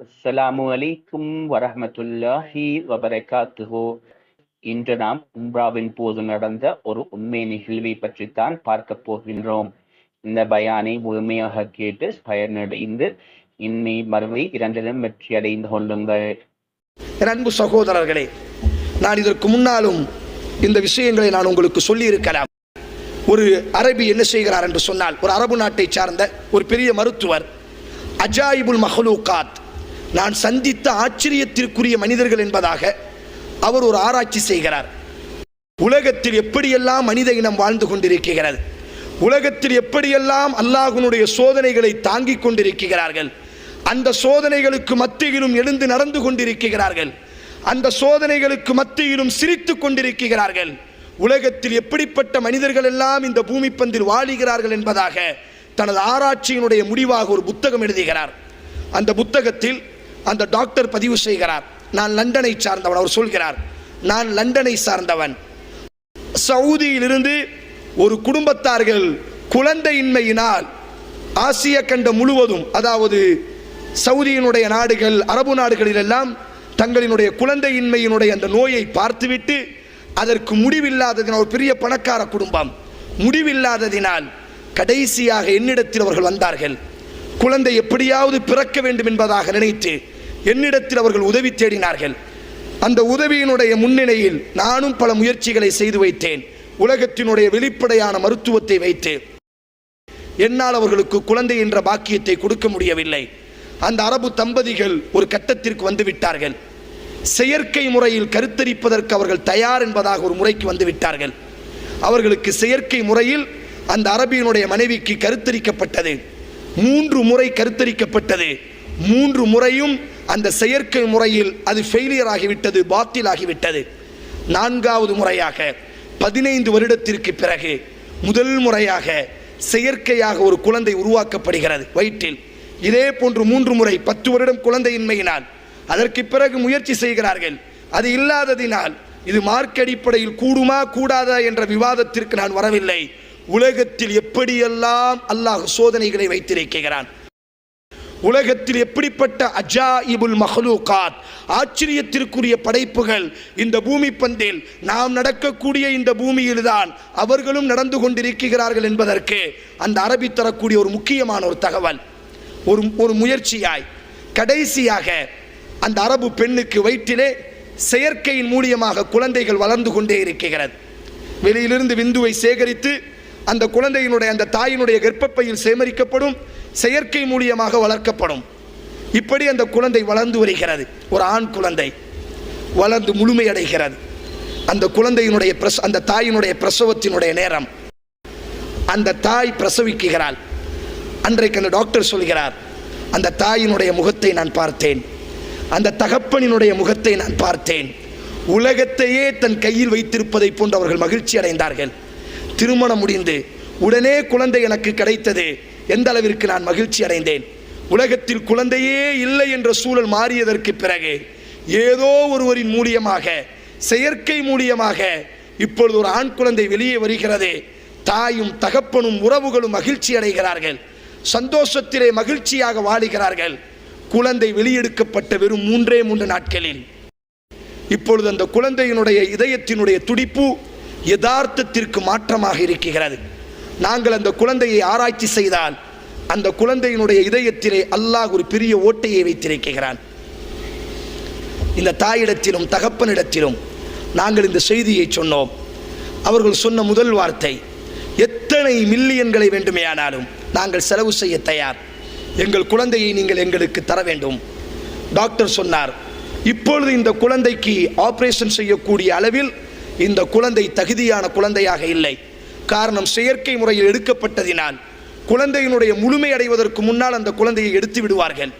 அஸ்ஸலாமு அலைக்கும் வரஹ்மத்துல்லாஹி வபரகாத்துஹு இன்று நாம் உம்ராவின் போது நடந்த ஒரு உண்மை நிகழ்வை பற்றித்தான் பார்க்க போகின்றோம். இந்த பயானை முழுமையாக கேட்டு பயனடைந்து இன்மை மறுமை இரண்டிலும் வெற்றி அடைந்து கொள்ளுங்கள். அன்பு சகோதரர்களே நான் இதற்கு முன்னாலும் இந்த விஷயங்களை நான் உங்களுக்கு சொல்லி இருக்கலாம் ஒரு அரபி என்ன செய்கிறார் என்று சொன்னால் ஒரு அரபு நாட்டை சார்ந்த ஒரு பெரிய மருத்துவர் அஜாயிபுல் மஹலூகாத் நான் சந்தித்த ஆச்சரியத்திற்குரிய மனிதர்கள் என்பதாக அவர் ஒரு ஆராய்ச்சி செய்கிறார். உலகத்தில் எப்படியெல்லாம் மனித இனம் வாழ்ந்து கொண்டிருக்கிறது? உலகத்தில் எப்படியெல்லாம் அல்லாஹுனுடைய சோதனைகளை தாங்கிக் கொண்டிருக்கிறார்கள்? அந்த சோதனைகளுக்கு மத்தியிலும் எழுந்து நடந்து கொண்டிருக்கிறார்கள். அந்த சோதனைகளுக்கு மத்தியிலும் சிரித்து கொண்டிருக்கிறார்கள். உலகத்தில் எப்படிப்பட்ட மனிதர்கள் எல்லாம் இந்த பூமி பந்தில் வாழுகிறார்கள் என்பதாக தனது ஆராய்ச்சியினுடைய முடிவாக ஒரு புத்தகம் எழுதுகிறார். அந்த புத்தகத்தில் அந்த டாக்டர் பதிவு செய்கிறார். நான் லண்டனை சார்ந்தவன் அவர் சொல்கிறார் நான் லண்டனை சார்ந்தவன். சவுதியிலிருந்து ஒரு குடும்பத்தார்கள் குழந்தையின்மையினால் ஆசிய கண்டம் முழுவதும் அதாவது சவுதியினுடைய நாடுகள் அரபு நாடுகளிலெல்லாம் தங்களினுடைய குழந்தையின்மையினுடைய அந்த நோயை பார்த்துவிட்டு அதற்கு முடிவில்லாததினால் ஒரு பெரிய பணக்கார குடும்பம் முடிவில்லாததினால் கடைசியாக என்னிடத்தில் அவர்கள் வந்தார்கள். குழந்தை எப்படியாவது பிறக்க வேண்டும் என்பதாக நினைத்து என்னிடத்தில் அவர்கள் உதவி தேடினார்கள். அந்த உதவியினுடைய முன்னிலையில் நானும் பல முயற்சிகளை செய்து வைத்தேன். உலகத்தினுடைய வெளிப்படையான மருத்துவத்தை வைத்து. என்னால் அவர்களுக்கு குழந்தை என்ற பாக்கியத்தை கொடுக்க முடியவில்லை. அந்த அரபு தம்பதிகள் ஒரு கட்டத்திற்கு வந்து விட்டார்கள். செயற்கை முறையில் கருத்தரிப்பதற்கு அவர்கள் தயார் என்பதாக ஒரு முறைக்கு வந்து விட்டார்கள். அவர்களுக்கு செயற்கை முறையில் அந்த அரபியினுடைய மனைவிக்கு கருத்தரிக்கப்பட்டது. மூன்று முறை கருத்தரிக்கப்பட்டது. மூன்று முறையும் அந்த செயற்கை முறையில் அது ஃபெயிலியர் ஆகிவிட்டது பாத்தில் ஆகிவிட்டது. நான்காவது முறையாக பதினைந்து வருடத்திற்கு பிறகு முதல் முறையாக செயற்கையாக ஒரு குழந்தை உருவாக்கப்படுகிறது வயிற்றில். இதே போன்று மூன்று முறை பத்து வருடம் குழந்தையின்மையினால். அதற்கு பிறகு முயற்சி செய்கிறார்கள். அது இல்லாததினால் இது மார்க் அடிப்படையில் கூடுமா கூடாதா என்ற விவாதத்திற்கு நான் வரவில்லை. உலகத்தில் எப்படியெல்லாம் அல்லாஹ் சோதனைகளை வைத்திருக்கிறான்? உலகத்தில் எப்படிப்பட்ட அஜா இபுல் மஹலூகாத் ஆச்சரியத்திற்குரிய படைப்புகள் இந்த பூமி பந்தில். நாம் நடக்கக்கூடிய இந்த பூமியில்தான் அவர்களும் நடந்து கொண்டிருக்கிறார்கள் என்பதற்கு அந்த அரபி தரக்கூடிய ஒரு முக்கியமான ஒரு தகவல். ஒரு ஒரு முயற்சியாய் கடைசியாக அந்த அரபு பெண்ணுக்கு வயிற்றிலே செயற்கையின் மூலியமாக குழந்தைகள் வளர்ந்து கொண்டே இருக்கிறது. வெளியிலிருந்து விந்துவை சேகரித்து அந்த குழந்தையினுடைய அந்த தாயினுடைய கர்ப்பப்பையில் சேமரிக்கப்படும் செயற்கை மூலியமாக வளர்க்கப்படும். இப்படி அந்த குழந்தை வளர்ந்து வருகிறது. ஒரு ஆண் குழந்தை வளர்ந்து முழுமையடைகிறது. அந்த குழந்தையினுடைய பிரச அந்த தாயினுடைய பிரசவத்தினுடைய நேரம். அந்த தாய் பிரசவிக்குகிறாள். அன்றைக்கு அந்த டாக்டர் சொல்கிறார் அந்த தாயினுடைய முகத்தை நான் பார்த்தேன். அந்த தகப்பனினுடைய முகத்தை நான் பார்த்தேன். உலகத்தையே தன் கையில் வைத்திருப்பதை போன்று அவர்கள் மகிழ்ச்சி அடைந்தார்கள் திருமணம் முடிந்து உடனே குழந்தை எனக்கு கிடைத்தது. எந்த அளவிற்கு நான் மகிழ்ச்சி அடைந்தேன்? உலகத்தில் குழந்தையே இல்லை என்ற சூழல் மாறியதற்கு பிறகு ஏதோ ஒருவரின் மூலியமாக செயற்கை மூலியமாக இப்பொழுது ஒரு ஆண் குழந்தை வெளியே வருகிறது. தாயும் தகப்பனும் உறவுகளும் மகிழ்ச்சி அடைகிறார்கள். சந்தோஷத்திலே மகிழ்ச்சியாக வாழுகிறார்கள். குழந்தை வெளியெடுக்கப்பட்ட வெறும் மூன்றே மூன்று நாட்களில். இப்பொழுது அந்த குழந்தையினுடைய இதயத்தினுடைய துடிப்பு யதார்த்தத்திற்கு மாற்றமாக இருக்கிறது. நாங்கள் அந்த குழந்தையை ஆராய்ச்சி செய்தால் அந்த குழந்தையினுடைய இதயத்திலே அல்லாஹ் ஒரு பெரிய ஓட்டையை வைத்திருக்கிறான். இந்த தாயிடத்திலும் தகப்பனிடத்திலும் நாங்கள் இந்த செய்தியை சொன்னோம். அவர்கள் சொன்ன முதல் வார்த்தை எத்தனை மில்லியன்களை வேண்டுமேயானாலும் நாங்கள் செலவு செய்ய தயார். எங்கள் குழந்தையை நீங்கள் எங்களுக்கு தர வேண்டும். டாக்டர் சொன்னார் இப்பொழுது இந்த குழந்தைக்கு ஆபரேஷன் செய்யக்கூடிய அளவில் இந்த குழந்தை தகுதியான குழந்தையாக இல்லை. காரணம் செயற்கை முறையில் எடுக்கப்பட்டதினால் குழந்தையினுடைய முழுமை அடைவதற்கு முன்னால் அந்த குழந்தையை எடுத்து விடுவார்கள்.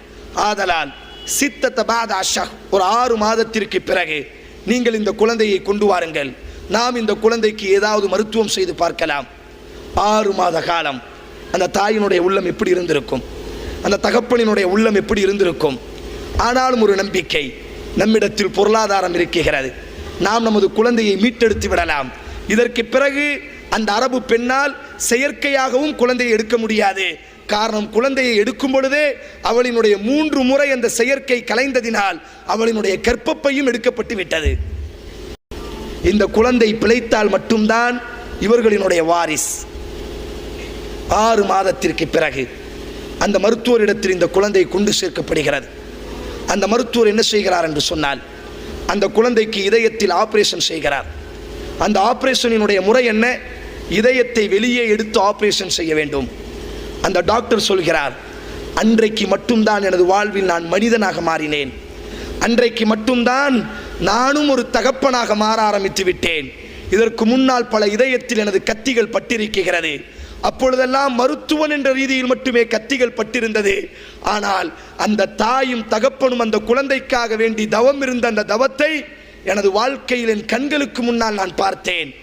ஆதலால் சித்த பாதாஷா ஒரு ஆறு மாதத்திற்கு பிறகு நீங்கள் இந்த குழந்தையை கொண்டு வாருங்கள். நாம் இந்த குழந்தைக்கு ஏதாவது மருத்துவம் செய்து பார்க்கலாம். ஆறு மாத காலம் அந்த தாயினுடைய உள்ளம் எப்படி இருந்திருக்கும்? அந்த தகப்பனினுடைய உள்ளம் எப்படி இருந்திருக்கும்? ஆனாலும் ஒரு நம்பிக்கை நம்மிடத்தில் பொருளாதாரம் இருக்கிறது. நாம் நமது குழந்தையை மீட்டெடுத்து விடலாம். இதற்கு பிறகு அந்த அரபு பெண்ணால் செயற்கையாகவும் குழந்தையை எடுக்க முடியாது. காரணம் குழந்தையை எடுக்கும் பொழுதே அவளினுடைய மூன்று முறை அந்த செயற்கை கலைந்ததினால் அவளினுடைய கற்பப்பையும் எடுக்கப்பட்டு விட்டது. இந்த குழந்தை பிழைத்தால் மட்டும்தான் இவர்களினுடைய வாரிஸ். ஆறு மாதத்திற்கு பிறகு அந்த மருத்துவரிடத்தில் இந்த குழந்தை கொண்டு சேர்க்கப்படுகிறது. அந்த மருத்துவர் என்ன செய்கிறார் என்று சொன்னால் அந்த குழந்தைக்கு இதயத்தில் ஆபரேஷன் செய்கிறார். அந்த ஆபரேஷனினுடைய முறை என்ன? இதயத்தை வெளியே எடுத்து ஆப்ரேஷன் செய்ய வேண்டும். அந்த டாக்டர் சொல்கிறார் அன்றைக்கு மட்டும்தான் எனது வாழ்வில் நான் மனிதனாக மாறினேன். அன்றைக்கு மட்டும்தான் நானும் ஒரு தகப்பனாக மாற ஆரம்பித்து விட்டேன். இதற்கு முன்னால் பல இதயத்தில் எனது கத்திகள் பட்டிருக்கிறது. அப்பொழுதெல்லாம் மருத்துவன் என்ற ரீதியில் மட்டுமே கத்திகள் பட்டிருந்தது. ஆனால் அந்த தாயும் தகப்பனும் அந்த குழந்தைக்காக வேண்டி தவம் இருந்த அந்த தவத்தை எனது வாழ்க்கையில் என் கண்களுக்கு முன்னால் நான் பார்த்தேன்.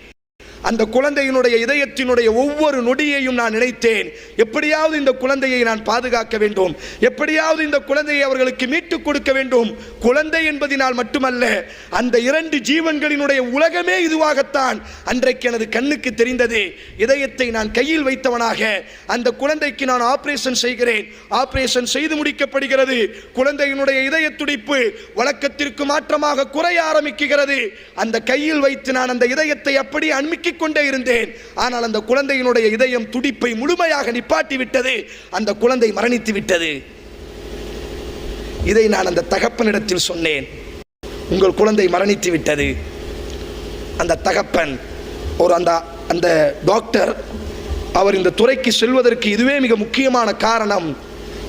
அந்த குழந்தையினுடைய இதயத்தினுடைய ஒவ்வொரு நொடியையும் நான் நினைத்தேன். எப்படியாவது இந்த குழந்தையை நான் பாதுகாக்க வேண்டும். எப்படியாவது இந்த குழந்தையை அவர்களுக்கு மீட்டுக் கொடுக்க வேண்டும். குழந்தை என்பதினால் மட்டுமல்ல அந்த இரண்டு ஜீவன்களினுடைய உலகமே இதுவாகத்தான் அன்றைக்கு எனது கண்ணுக்கு தெரிந்தது. இதயத்தை நான் கையில் வைத்தவனாக அந்த குழந்தைக்கு நான் ஆபரேஷன் செய்கிறேன். ஆபரேஷன் செய்து முடிக்கப்படுகிறது. குழந்தையினுடைய இதய துடிப்பு வழக்கத்திற்கு மாற்றமாக குறைய ஆரம்பிக்கிறது. அந்த கையில் வைத்து நான் அந்த இதயத்தை அப்படி அண்மிக்க அண்மிக்கிக் கொண்டே இருந்தேன். ஆனால் அந்த குழந்தையினுடைய இதயம் துடிப்பை முழுமையாக நிப்பாட்டி விட்டது அந்த குழந்தை மரணித்து விட்டது இதை நான் அந்த தகப்பனிடத்தில் சொன்னேன். உங்கள் குழந்தை மரணித்து விட்டது அந்த தகப்பன் ஒரு அந்த அந்த டாக்டர் அவர் இந்த துறைக்கு செல்வதற்கு இதுவே மிக முக்கியமான காரணம்.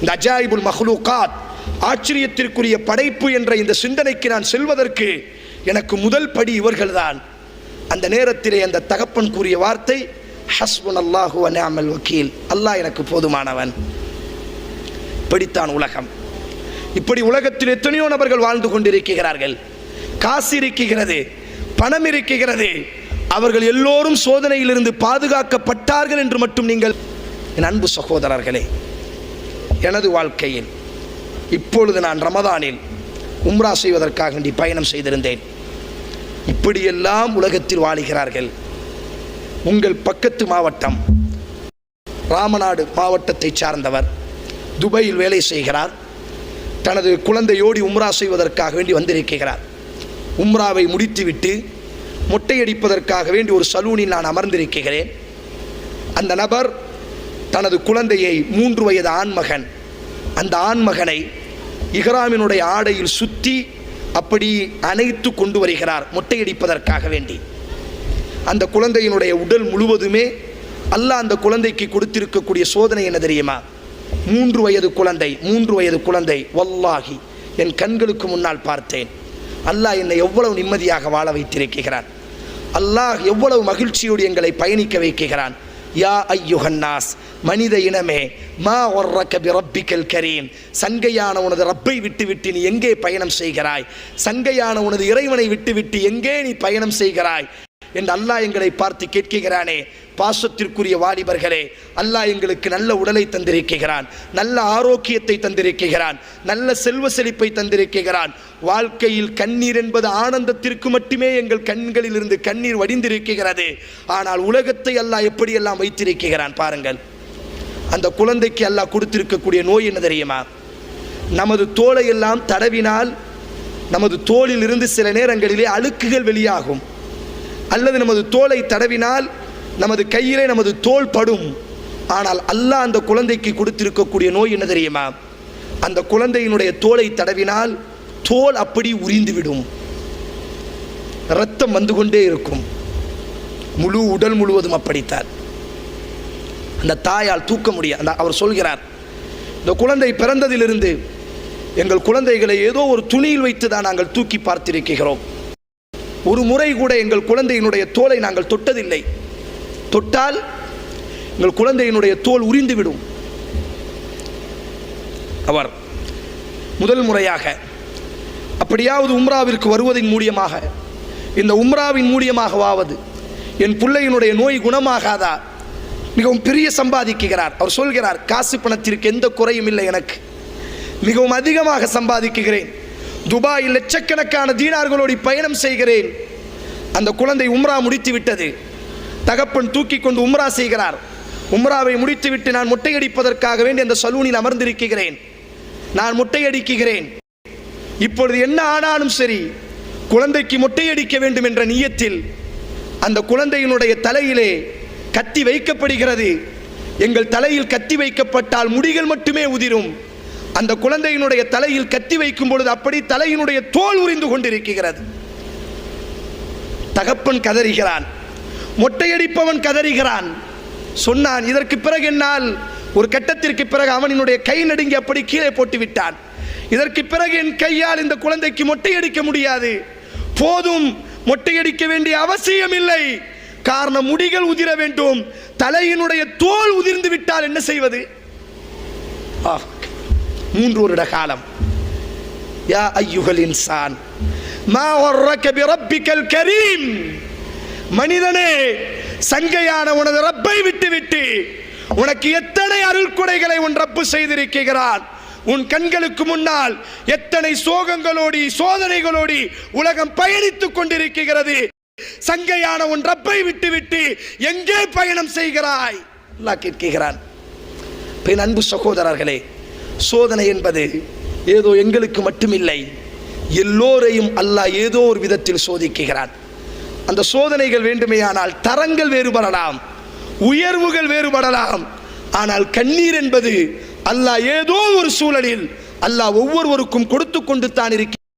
இந்த அஜாயிபுல் மஹ்லூகாத் ஆச்சரியத்திற்குரிய படைப்பு என்ற இந்த சிந்தனைக்கு நான் செல்வதற்கு எனக்கு முதல் படி இவர்கள்தான். அந்த நேரத்திலே அந்த தகப்பன் கூறிய வார்த்தை ஹஸ்புன் அல்லாஹு அமல் வக்கீல். அல்லாஹ் எனக்கு போதுமானவன். பிடித்தான் உலகம். இப்படி உலகத்தில் எத்தனையோ நபர்கள் வாழ்ந்து கொண்டிருக்கிறார்கள். காசு இருக்கிறது பணம் இருக்கிறது. அவர்கள் எல்லோரும் சோதனையிலிருந்து பாதுகாக்கப்பட்டார்கள் என்று மட்டும் நீங்கள் என் அன்பு சகோதரர்களே எனது வாழ்க்கையில் இப்பொழுது நான் ரமதானில் உம்ரா செய்வதற்காக வேண்டி பயணம் செய்திருந்தேன். இப்படியெல்லாம் உலகத்தில் வாழுகிறார்கள். உங்கள் பக்கத்து மாவட்டம் ராமநாடு மாவட்டத்தை சார்ந்தவர் துபாயில் வேலை செய்கிறார். தனது குழந்தையோடி உம்ரா செய்வதற்காக வேண்டி வந்திருக்கிறார். உம்ராவை முடித்துவிட்டு மொட்டையடிப்பதற்காக வேண்டி ஒரு சலூனில் நான் அமர்ந்திருக்கிறேன். அந்த நபர் தனது குழந்தையை மூன்று வயது ஆண்மகன். அந்த ஆண்மகனை இஹ்ராமினுடைய ஆடையில் சுற்றி அப்படி அணைத்து கொண்டு வருகிறார் மொட்டையடிப்பதற்காக வேண்டி. அந்த குழந்தையினுடைய உடல் முழுவதுமே அல்லாஹ் அந்த குழந்தைக்கு கொடுத்திருக்கக்கூடிய சோதனை என்ன தெரியுமா? மூன்று வயது குழந்தை மூன்று வயது குழந்தை வல்லாகி என் கண்களுக்கு முன்னால் பார்த்தேன். அல்லாஹ் என்னை எவ்வளவு நிம்மதியாக வாழ வைத்திருக்கிறான். அல்லாஹ் எவ்வளவு மகிழ்ச்சியோடு எங்களை பயணிக்க வைக்கிறான். யா ஐயுஹன்னாஸ் மனித இனமே மா ஒர்ரக்க பிரப்பிக்கல் கரீம். சங்கையான உனது ரப்பை விட்டு விட்டு நீ எங்கே பயணம் செய்கிறாய்? சங்கையான உனது இறைவனை விட்டு விட்டு எங்கே நீ பயணம் செய்கிறாய்? என்று அல்லாஹ் எங்களை பார்த்து கேட்கிறானே. பாசத்திற்குரிய வாலிபர்களே அல்லாஹ் எங்களுக்கு நல்ல உடலை தந்திருக்கிறான் நல்ல ஆரோக்கியத்தை தந்திருக்கிறான் நல்ல செல்வ செழிப்பை தந்திருக்கிறான். வாழ்க்கையில் கண்ணீர் என்பது ஆனந்தத்திற்கு மட்டுமே எங்கள் கண்களில் இருந்து கண்ணீர் வடிந்திருக்கிறது. ஆனால் உலகத்தை அல்லாஹ் எப்படியெல்லாம் வைத்திருக்கிறான் பாருங்கள். அந்த குழந்தைக்கு அல்லாஹ் கொடுத்திருக்கக்கூடிய நோய் என்ன தெரியுமா? நமது தோலை எல்லாம் தடவினால் நமது தோலில் இருந்து சில நேரங்களிலே அழுக்குகள் வெளியாகும். அல்லது நமது தோலை தடவினால் நமது கையிலே நமது தோல் படும். ஆனால் அல்லாஹ் அந்த குழந்தைக்கு கொடுத்திருக்கக்கூடிய நோய் என்ன தெரியுமா? அந்த குழந்தையினுடைய தோலை தடவினால் தோல் அப்படி உரிந்துவிடும். ரத்தம் வந்து கொண்டே இருக்கும். முழு உடல் முழுவதும் அப்படித்தான். அந்த தாயால் தூக்க முடியாது அந்த அவர் சொல்கிறார் இந்த குழந்தை பிறந்ததிலிருந்து எங்கள் குழந்தைகளை ஏதோ ஒரு துணியில் வைத்து தான் நாங்கள் தூக்கி பார்த்திருக்கிறோம். ஒரு முறை கூட எங்கள் குழந்தையினுடைய தோலை நாங்கள் தொட்டதில்லை. தொட்டால் எங்கள் குழந்தையினுடைய தோல் உரிந்துவிடும். அவர் முதல் முறையாக அப்படியாவது உம்ராவிற்கு வருவதன் மூலியமாக இந்த உம்ராவின் மூலியமாகவாவது என் பிள்ளையினுடைய நோய் குணமாகாதா? மிகவும் பெரிய சம்பாதிக்குகிறார். அவர் சொல்கிறார் காசு பணத்திற்கு எந்த குறையும் இல்லை எனக்கு. மிகவும் அதிகமாக சம்பாதிக்குகிறேன். துபாயில் லட்சக்கணக்கான தீனார்களோடு பயணம் செய்கிறேன். அந்த குழந்தை உம்ரா முடித்து விட்டது தகப்பன் தூக்கி கொண்டு உம்ரா செய்கிறார். உம்ராவை முடித்துவிட்டு நான் முட்டையடிப்பதற்காக வேண்டி அந்த சலூனில் அமர்ந்திருக்கிறேன். நான் முட்டையடிக்குகிறேன் இப்பொழுது என்ன ஆனாலும் சரி குழந்தைக்கு முட்டையடிக்க வேண்டும் என்ற நியத்தில் அந்த குழந்தையினுடைய தலையிலே கத்தி வைக்கப்படுகிறது. எங்கள் தலையில் கத்தி வைக்கப்பட்டால் முடிகள் மட்டுமே உதிரும். அந்த குழந்தையினுடைய தலையில் கத்தி வைக்கும் பொழுது அப்படி தலையினுடைய தோல் உரிந்து கொண்டிருக்கிறது. தகப்பன் கதறுகிறான். மொட்டையடிப்பவன் கதறுகிறான். சொன்னான் இதற்கு பிறகு என்னால் ஒரு கட்டத்திற்கு பிறகு அவனினுடைய கை நடுங்கி அப்படி கீழே போட்டு விட்டான் இதற்கு பிறகு என் கையால் இந்த குழந்தைக்கு மொட்டையடிக்க முடியாது. போதும் மொட்டையடிக்க வேண்டிய அவசியம் இல்லை. காரணம் முடிகள் உதிர வேண்டும். தலையினுடைய தோல் உதிர்ந்து விட்டால் என்ன செய்வது? ஆ, மூன்று வருட காலம். யா ஐயுகல் இன்சான் மா வர்ரக பிரப்பிக்கல் கரீம். மனிதனே சங்கையான உனது ரப்பை விட்டுவிட்டு உனக்கு எத்தனை அருள்குடைகளை உன் ரப்பு செய்திருக்கிறான் உன் கண்களுக்கு முன்னால் எத்தனை சோகங்களோடி சோதனைகளோடி உலகம் பயணித்துக் கொண்டிருக்கிறது? சங்கையான உன் ரப்பை விட்டுவிட்டு எங்கே பயணம் செய்கிறாய்? கேட்கிறான். பின் அன்பு சகோதரர்களே சோதனை என்பது ஏதோ எங்களுக்கு மட்டுமில்லை. எல்லோரையும் அல்லாஹ் ஏதோ ஒரு விதத்தில் சோதிக்குகிறான் அந்த சோதனைகள் வேண்டுமேயானால் தரங்கள் வேறுபடலாம் உயர்வுகள் வேறுபடலாம். ஆனால் கண்ணீர் என்பது அல்லாஹ் ஏதோ ஒரு சூழலில் அல்லாஹ் ஒவ்வொருவருக்கும் கொடுத்து கொண்டு தான் இருக்கிறான்